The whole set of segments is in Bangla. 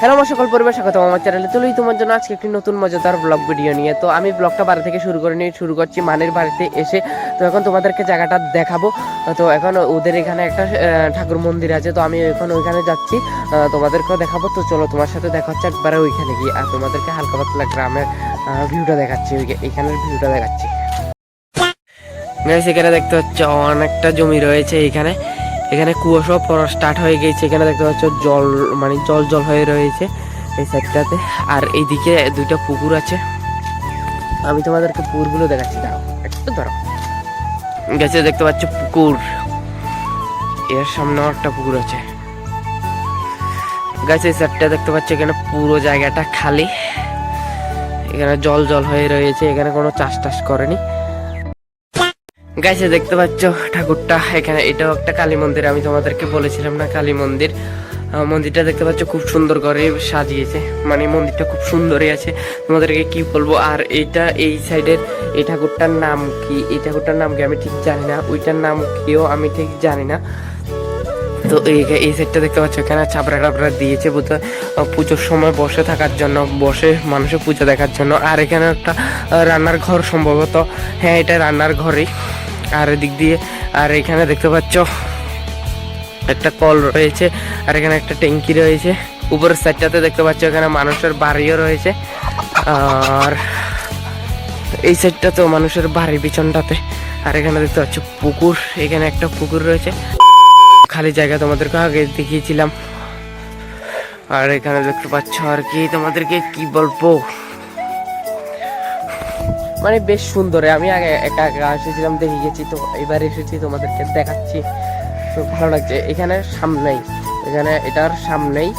হ্যালো আমার সকল পরিবার স্বাগত। আমার চ্যানেলে তুলেই তোমার জন্য আজকে একটি নতুন মজাদার ব্লগ ভিডিও নিয়ে। তো আমি ব্লগটা বাড়ি থেকে শুরু করে নিয়ে শুরু করছি মানের বাড়িতে এসে। তো এখন তোমাদেরকে জায়গাটা দেখাবো। তো এখন ওদের এখানে একটা ঠাকুর মন্দির আছে। তো আমি এখন ওইখানে যাচ্ছি। তোমাদেরকেও দেখাবো। তো চলো তোমার সাথে দেখা হচ্ছে একবারে ওইখানে গিয়ে। আর তোমাদেরকে হালকা পাতলা গ্রামের ভিউটা দেখাচ্ছি। এইখানের ভিউটা দেখাচ্ছি। এখানে দেখতে হচ্ছে অনেকটা জমি রয়েছে এখানে। এখানে কুয়াশা পড়া স্টার্ট হয়ে গেছে। এখানে দেখতে পাচ্ছ জল মানে জল জল হয়ে রয়েছে এই সাইডটাতে আর এইদিকে দুইটা পুকুর আছে। আমি তোমাদেরকে পুকুরগুলো দেখাচ্ছি। দাঁড়াও, একটু ধরো। গেছে, দেখতে পাচ্ছ পুকুর। এর সামনেও একটা পুকুর আছে। গাছ, এই সাইডটা দেখতে পাচ্ছ এখানে পুরো জায়গাটা খালি। এখানে জল জল হয়ে রয়েছে। এখানে কোনো চাষ টাস করেনি। গাইছে দেখতে পাচ্ছ ঠাকুরটা। এখানে এটাও একটা কালী মন্দির আমি তোমাদেরকে বলেছিলাম না কালী মন্দির। মন্দিরটা দেখতে পাচ্ছ খুব সুন্দর করে সাজিয়েছে। মানে মন্দিরটা খুব সুন্দরই আছে। তোমাদেরকে কি বলব? আর এইটা এই সাইডের এই ঠাকুরটার নাম কি? এই ঠাকুরটার নাম কি আমি ঠিক জানি না। ওইটার নাম কিও আমি ঠিক জানি না। তো এই এই সাইডটা দেখতে পাচ্ছ এখানে চাপড়া টাপড়া দিয়েছে হয়, পুজোর সময় বসে থাকার জন্য বসে মানুষের পুজো দেখার জন্য। আর এখানে একটা রান্নার ঘর সম্ভবত। হ্যাঁ এটা রান্নার ঘরই। আর এদিক দিয়ে, আর এখানে দেখতে পাচ্ছ একটা কল রয়েছে, আর এখানে একটা ট্যাঙ্কি রয়েছে। উপরের সাইডটাতে দেখতে পাচ্ছ এখানে মানুষের বাড়িও রয়েছে। আর এই সাইডটাতেও মানুষের বাড়ির পিছনটাতে। আর এখানে দেখতে পাচ্ছ পুকুর, এখানে একটা পুকুর রয়েছে। খালি জায়গা তোমাদেরকে আগে দেখিয়েছিলাম। আর এখানে দেখতে পাচ্ছ আর কি, তোমাদেরকে কি বলব? মানে বেশ সুন্দর। আমি আগে একা একা এসেছিলাম, দেখে গেছি তো, এবার এসেছি তোমাদেরকে দেখাচ্ছি। তো ভালো লাগছে। এখানে সামনেই, এখানে এটার সামনেই,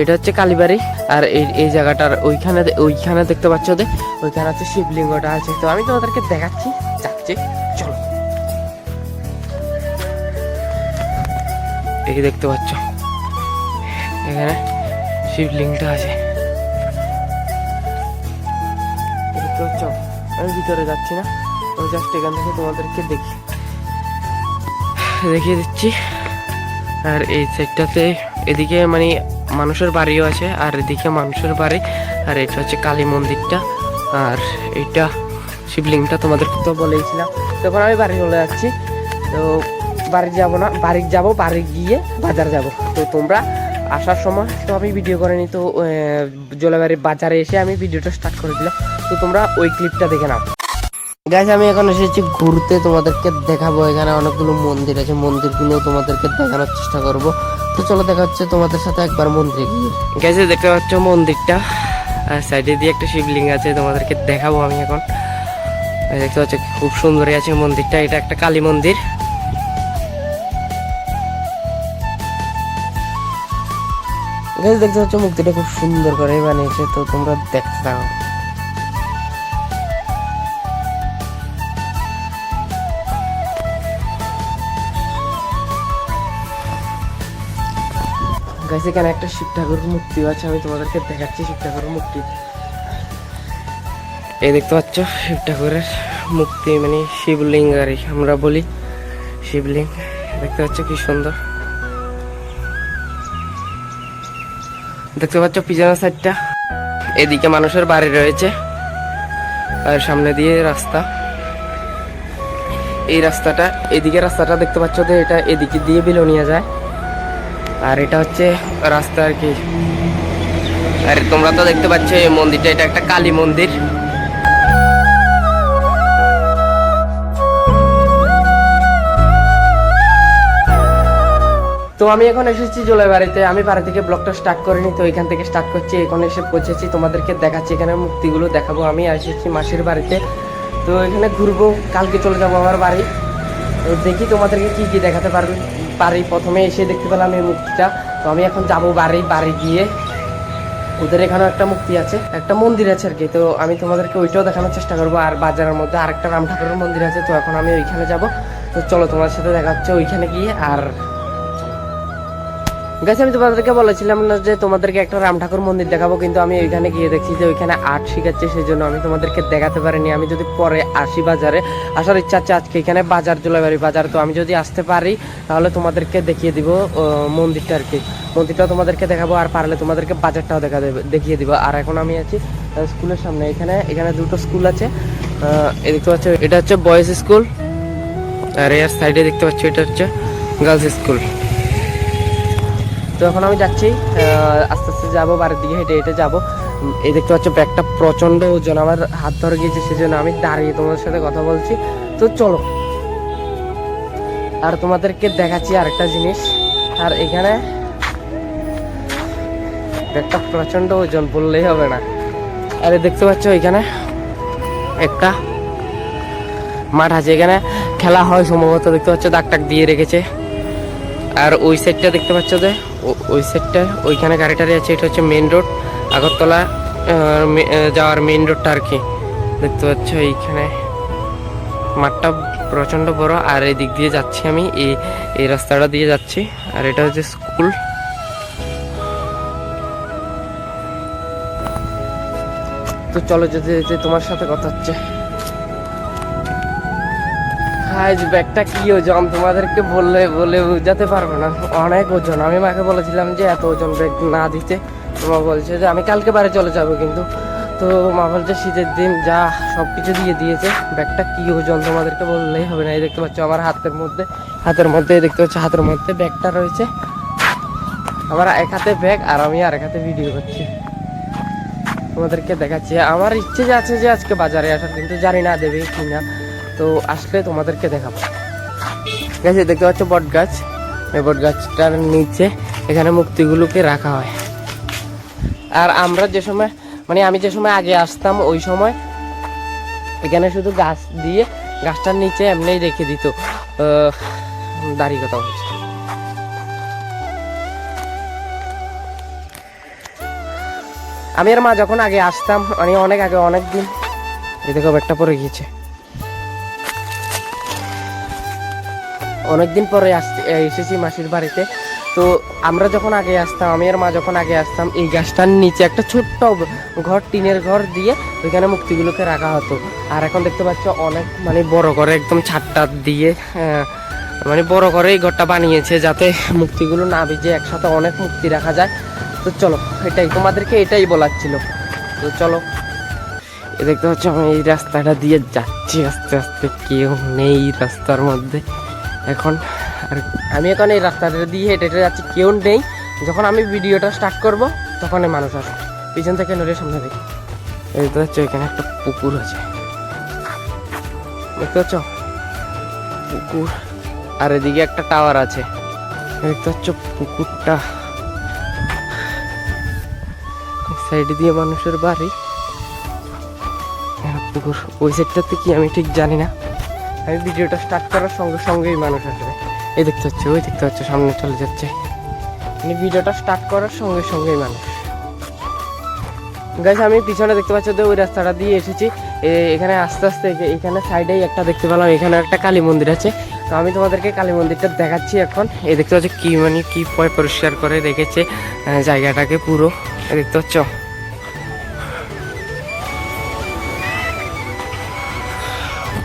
এটা হচ্ছে কালীবাড়ি, আর এই এই জায়গাটার ওইখানে ওইখানে দেখতে পাচ্ছ ওদের, ওইখানে হচ্ছে শিবলিঙ্গটা আছে। তো আমি তোমাদেরকে দেখাচ্ছি, যাচ্ছি, চলো। এই দেখতে পাচ্ছ, এখানে শিবলিঙ্গটা আছে। দেখতে পাচ্ছ? আমি ভিতরে যাচ্ছি না। আমি জাস্ট এখান থেকে তোমাদেরকে দেখি। দেখিয়ে দিচ্ছি। আর এই সাইডটাতে এদিকে মানে মানুষের বাড়িও আছে, আর এদিকে মানুষের বাড়ি। আর এটা হচ্ছে কালী মন্দিরটা। আর এইটা শিবলিংটা তোমাদেরকে তো বলেইছিলাম। তখন আমি বাড়ি চলে যাচ্ছি। তো বাড়ি যাব না, বাড়ি যাব, বাড়ি গিয়ে বাজার যাব। তো তোমরা আসার সময় তো আমি ভিডিও করিনি তো জলাবাড়ির বাজারে এসে আমি ভিডিওটা স্টার্ট করে দিলাম। তো তোমরা ওই ক্লিপটা দেখে নাও। গাইজ আমি এখন এসেছি ঘুরতে তোমাদেরকে দেখাবো। এখানে অনেকগুলো মন্দির আছে মন্দিরগুলো তোমাদেরকে দেখানোর চেষ্টা করব। তো চলো দেখা হচ্ছে তোমাদের সাথে একবার মন্দিরে গিয়ে। গাইজ দেখতে পাচ্ছ মন্দিরটা। আর সাইডে দিয়ে একটা শিবলিঙ্গ আছে তোমাদেরকে দেখাবো আমি এখন। দেখতে পাচ্ছ খুব সুন্দরই আছে মন্দিরটা। এটা একটা কালী মন্দির। গাইজ, দেখতে পাচ্ছ মূর্তিটা খুব সুন্দর করে বানিয়েছে, তো তোমরা দেখতে থাকো। গাইস এখানে একটা শিব ঠাকুরের মূর্তি আছে, আমি তোমাদেরকে দেখাচ্ছি শিব ঠাকুরের মূর্তি। এই দেখতে পাচ্ছ শিব ঠাকুরের মূর্তি মানে শিবলিঙ্গ আর আমরা বলি শিবলিঙ্গ। দেখতে পাচ্ছ কি সুন্দর। দেখতে পাচ্ছ পিছনের সাইডটা। এদিকে মানুষের বাড়ি রয়েছে। আর সামনে দিয়ে রাস্তা। এই রাস্তাটা, এদিকে রাস্তাটা দেখতে পাচ্ছ যে এটা এদিকে দিয়ে বিলোনিয়া যায়। আর এটা হচ্ছে রাস্তা আর কি। আর তোমরা তো দেখতে পাচ্ছ এই মন্দিরটা, এটা একটা কালী মন্দির। তো আমি এখন এসেছি জোলাই বাড়িতে আমি বাড়ি থেকে ব্লগটা স্টার্ট করিনি, তো এখান থেকে স্টার্ট করছি, এখন এসে পৌঁছেছি, তোমাদেরকে দেখাচ্ছি, এখানে মূর্তিগুলো দেখাবো, আমি এসেছি মাসির বাড়িতে। তো এখানে ঘুরবো, কালকে চলে যাব আমার বাড়ি। তো দেখি তোমাদেরকে কি কি দেখাতে পারবে। বাড়ি প্রথমে এসে দেখতে পেলাম এই মূর্তিটা, তো আমি এখন যাব বাড়ি বাড়ি গিয়ে। ওদের এখানেও একটা মূর্তি আছে, একটা মন্দির আছে আর কি, তো আমি তোমাদেরকে ওইটাও দেখানোর চেষ্টা করব, আর বাজারের মধ্যে আরেকটা রাম ঠাকুরের মন্দির আছে, তো এখন আমি ওইখানে যাব। তো চলো তোমার সাথে দেখা হচ্ছে ওইখানে গিয়ে, আর গাছ আমি তোমাদেরকে বলেছিলাম না যে তোমাদেরকে একটা রাম ঠাকুর মন্দির দেখাবো, কিন্তু আমি ওইখানে গিয়ে দেখছি যে ওইখানে আর্ট শিখাচ্ছে সেই জন্য আমি তোমাদেরকে দেখাতে পারিনি। আমি যদি পরে আসি বাজারে, আসার ইচ্ছা আছে আজকে এখানে বাজার জোলাবাড়ি বাজার, তো আমি যদি আসতে পারি, তাহলে তোমাদেরকে দেখিয়ে দিব মন্দিরটা আর কি। মন্দিরটাও তোমাদেরকে দেখাবো, আর পারলে তোমাদেরকে বাজারটাও দেখা দেবে, দেখিয়ে দিব। আর এখন আমি আছি স্কুলের সামনে। এখানে এখানে দুটো স্কুল আছে দেখতে পাচ্ছ, এটা হচ্ছে বয়েজ স্কুল আর এর সাইডে দেখতে পাচ্ছ, এটা হচ্ছে গার্লস স্কুল তো এখন আমি যাচ্ছি আস্তে আস্তে যাব, বাড়ির দিকে হেঁটে হেঁটে যাব। এই দেখতে পাচ্ছ ব্যাগটা প্রচণ্ড ওজন, আমার হাত ধরে গিয়েছে, সেজন্য আমি দাঁড়িয়ে তোমাদের সাথে কথা বলছি। তো চলো, আর তোমাদেরকে দেখাচ্ছি আরেকটা জিনিস। আর এখানে ব্যাগটা প্রচণ্ড ওজন, বললেই হবে না। আরে দেখতে পাচ্ছ এখানে একটা মাঠ আছে, এখানে খেলা হয় সম্ভবত, দেখতে পাচ্ছ, দাগ টাক দিয়ে রেখেছে। আর ওই সাইডটা দেখতে পাচ্ছ যে ওই সাইডটা, ওইখানে গাড়িটারি আছে, এটা হচ্ছে মেন রোড আগরতলা যাওয়ার মেন রোডটা আর কি দেখতে পাচ্ছ এইখানে। মাঠটা প্রচণ্ড বড়, আর এই দিক দিয়ে যাচ্ছি আমি, এই এই রাস্তাটা দিয়ে যাচ্ছি, আর এটা হচ্ছে স্কুল। তো চলো যেতে যেতে তোমার সাথে কথা হচ্ছে। আজ ব্যাগটা কি ওজন? তোমাদেরকে বললে, বলে বোঝাতে পারব না। অনেক ওজন। আমি মাকে বলেছিলাম যে এত ওজন ব্যাগ না দিতে। মা বলছে যে, আমি কালকে বাড়ি চলে যাব কিন্তু। তো মা বলছে, শীতের দিন যা সব কিছু দিয়ে দিয়েছে, ব্যাগটা কি ওজন তোমাদেরকে বললেই হবে না। এই দেখতে পাচ্ছ আমার হাতের মধ্যে হাতের মধ্যে দেখতে পাচ্ছ হাতের মধ্যে ব্যাগটা রয়েছে। আমার এক হাতে ব্যাগ আর আমি আর এক হাতে ভিডিও করছি। তোমাদেরকে দেখাচ্ছি। আমার ইচ্ছে যে আছে যে আজকে বাজারে আসার, কিন্তু জানি না দেবে কি না তো আসলে তোমাদেরকে দেখাবো। গাছে দেখতে পাচ্ছ বট গাছ। এই বট গাছটার নিচে এখানে মুক্তিগুলোকে রাখা হয়। আর আমরা যে সময় মানে আমি যে সময় আগে আসতাম, ওই সময় এখানে শুধু গাছ দিয়ে গাছটার নিচে এমনিই রেখে দিত দাঁড়িয়ে কথা আমি আর মা যখন আগে আসতাম মানে অনেক আগে, অনেক দিন দেখো ব্যাগটা পরে গিয়েছে। অনেকদিন পরে এসেছি মাসির বাড়িতে। তো আমরা যখন আগে আসতাম, আমি আর মা যখন আগে আসতাম, এই গাছটার নিচে একটা ছোট্ট ঘর, টিনের ঘর দিয়ে ওইখানে মুক্তিগুলোকে রাখা হতো। আর এখন দেখতে পাচ্ছ, অনেক মানে বড় করে একদম ছাদটা দিয়ে মানে বড় করে এই ঘরটা বানিয়েছে যাতে মুক্তিগুলো না ভিজে একসাথে অনেক মুক্তি রাখা যায়। তো চলো, এটাই তোমাদেরকে এটাই বলার ছিল। তো চলো দেখতে পাচ্ছ, আমি এই রাস্তাটা দিয়ে যাচ্ছি, আস্তে আস্তে, কেউ নেই রাস্তার মধ্যে। এখন, আর আমি এখন এই রাস্তাটা দিয়ে হেঁটে হেঁটে যাচ্ছি, কেউ নেই। যখন আমি ভিডিওটা স্টার্ট করব তখন মানুষ আসবে। পিছন থেকে নড়ে সামনে দেখি দেখতে পাচ্ছ এখানে একটা পুকুর আছে। দেখতে পাচ্ছ? পুকুর। আর এদিকে একটা টাওয়ার আছে। দেখতে পাচ্ছ পুকুরটা? সাইডে দিয়ে মানুষের বাড়ি। পুকুর। ওই সাইডটাতে কি আমি ঠিক জানি না। আমি ভিডিওটা স্টার্ট করার সঙ্গে সঙ্গেই মানুষ আসবে। এই দেখতে হচ্ছে ওই দেখতে হচ্ছে সামনে চলে যাচ্ছে। মানে ভিডিওটা স্টার্ট করার সঙ্গে সঙ্গেই মানুষ। গাছ আমি পিছনে দেখতে পাচ্ছি ওই রাস্তাটা দিয়ে এসেছি। এখানে আস্তে আস্তে এখানে সাইডেই একটা দেখতে পেলাম, এখানে একটা কালী মন্দির আছে। তো আমি তোমাদেরকে কালী মন্দিরটা দেখাচ্ছি এখন। এই দেখতে পাচ্ছ কি মানে কি পরিষ্কার করে রেখেছে জায়গাটাকে পুরো। দেখতে পাচ্ছ?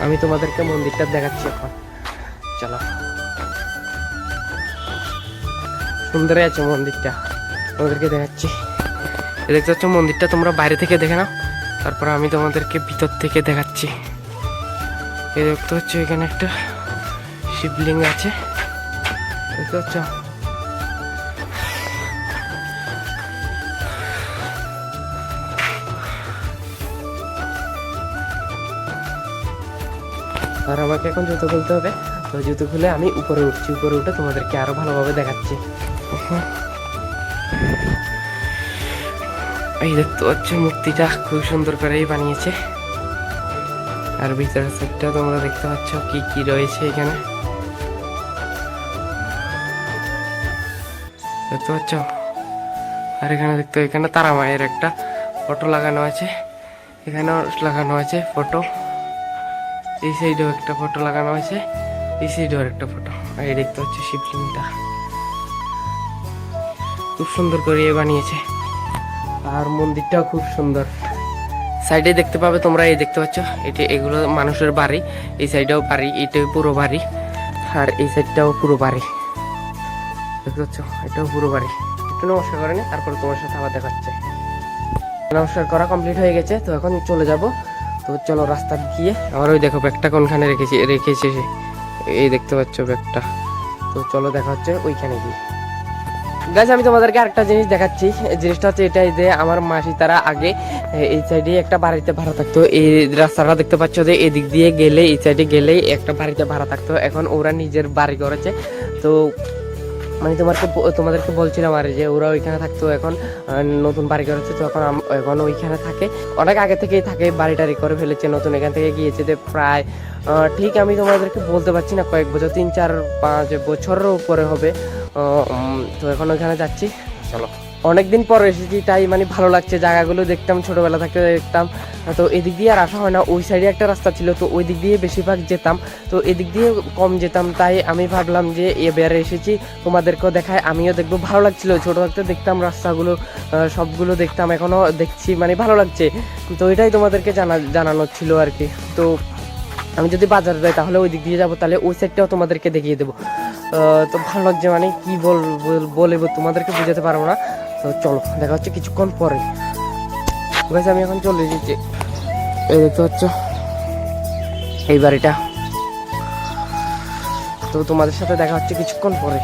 আমি তোমাদেরকে মন্দিরটা দেখাচ্ছি এখন। চলো। সুন্দরই আছে মন্দিরটা। তোমাদেরকে দেখাচ্ছি। দেখতে পাচ্ছ মন্দিরটা তোমরা বাইরে থেকে দেখে নাও। তারপর আমি তোমাদেরকে ভিতর থেকে দেখাচ্ছি। এই দেখতে পাচ্ছ এখানে একটা শিবলিঙ্গ আছে। দেখতে পাচ্ছ? আর আমাকে এখন জুতো খুলতে হবে। তো জুতো খুলে আমি উপরে উঠছি, উপরে উঠে তোমাদেরকে আরও ভালোভাবে দেখাচ্ছি। এই দেখতে পাচ্ছ মূর্তিটা খুব সুন্দর করেই বানিয়েছে। আর ভিতরের সাইডটা তোমরা দেখতে পাচ্ছ কি কি রয়েছে এখানে। দেখতে পাচ্ছ আর এখানে দেখতে, এখানে তারা মায়ের একটা ফটো লাগানো আছে। এখানেও লাগানো আছে ফটো। এই সাইডেও একটা ফটো লাগানো হয়েছে, এই সাইডেও একটা ফটো আর এই দেখতে হচ্ছে শিবলিঙ্গটা। খুব সুন্দর করে বানিয়েছে। আর মন্দিরটাও খুব সুন্দর। সাইডে দেখতে পাবে তোমরা, এই দেখতে পাচ্ছ, এটি এগুলো মানুষের বাড়ি। এই সাইডেও বাড়ি, এটাও পুরো বাড়ি। আর এই সাইডটাও পুরো বাড়ি। দেখতে পাচ্ছ, এটাও পুরো বাড়ি। একটু নমস্কার করে নি, তারপরে তোমার সাথে আবার দেখাচ্ছে নমস্কার, করা কমপ্লিট হয়ে গেছে, তো এখন চলে যাব। তো চলো রাস্তা গিয়ে আমার ওই দেখো ব্যাগটা কোনখানে রেখেছি, রেখেছে এই দেখতে পাচ্ছ ব্যাগটা। তো চলো দেখা হচ্ছে ওইখানে গিয়ে। গাছ আমি তোমাদেরকে আরেকটা জিনিস দেখাচ্ছি। জিনিসটা হচ্ছে এটাই যে আমার মাসি, তারা আগে এই সাইডে একটা বাড়িতে ভাড়া থাকতো। এই রাস্তাটা দেখতে পাচ্ছ যে এদিক দিয়ে গেলে, এই সাইডে গেলেই একটা বাড়িতে ভাড়া থাকতো। এখন ওরা নিজের বাড়ি করেছে। তো মানে তোমাকে তোমাদেরকে বলছিলাম আর যে ওরা ওইখানে থাকতো এখন নতুন বাড়ি করেছে তো এখন এখন ওইখানে থাকে। অনেক আগে থেকেই থাকে বাড়ি টাড়ি করে ফেলেছে, নতুন এখান থেকে গিয়েছে যে প্রায় ঠিক আমি তোমাদেরকে বলতে পারছি না, কয়েক বছর, তিন, চার, পাঁচ বছরের উপরে হবে। তো এখন ওইখানে যাচ্ছি। চলো। অনেকদিন পর এসেছি, তাই মানে ভালো লাগছে, জায়গাগুলো দেখতাম, ছোটবেলা থাকতে দেখতাম। তো এদিক দিয়ে আর আসা হয় না, ওই সাইডে একটা রাস্তা ছিল, তো ওই দিক দিয়ে বেশিরভাগ যেতাম। তো এদিক দিয়ে কম যেতাম, তাই আমি ভাবলাম যে এবারে এসেছি, তোমাদেরকেও দেখায়, আমিও দেখব। ভালো লাগছিল, ছোটো থাকতে দেখতাম রাস্তাগুলো সবগুলো দেখতাম, এখনও দেখছি মানে ভালো লাগছে। তো এটাই তোমাদেরকে জানা, জানানোর ছিল আর কি। তো আমি যদি বাজারে যাই, তাহলে ওই দিক দিয়ে যাব, তাহলে ওই সাইডটাও তোমাদেরকে দেখিয়ে দেবো। তো ভালো লাগছে মানে কী বল, বল- বলে তোমাদেরকে বুঝাতে পারব না। তো চলো, দেখা হচ্ছে কিছুক্ষণ পরে। গাছ আমি এখন চলে এসেছি। এই দেখতে পাচ্ছ? এই বাড়িটা। তো তোমাদের সাথে দেখা হচ্ছে কিছুক্ষণ পরে।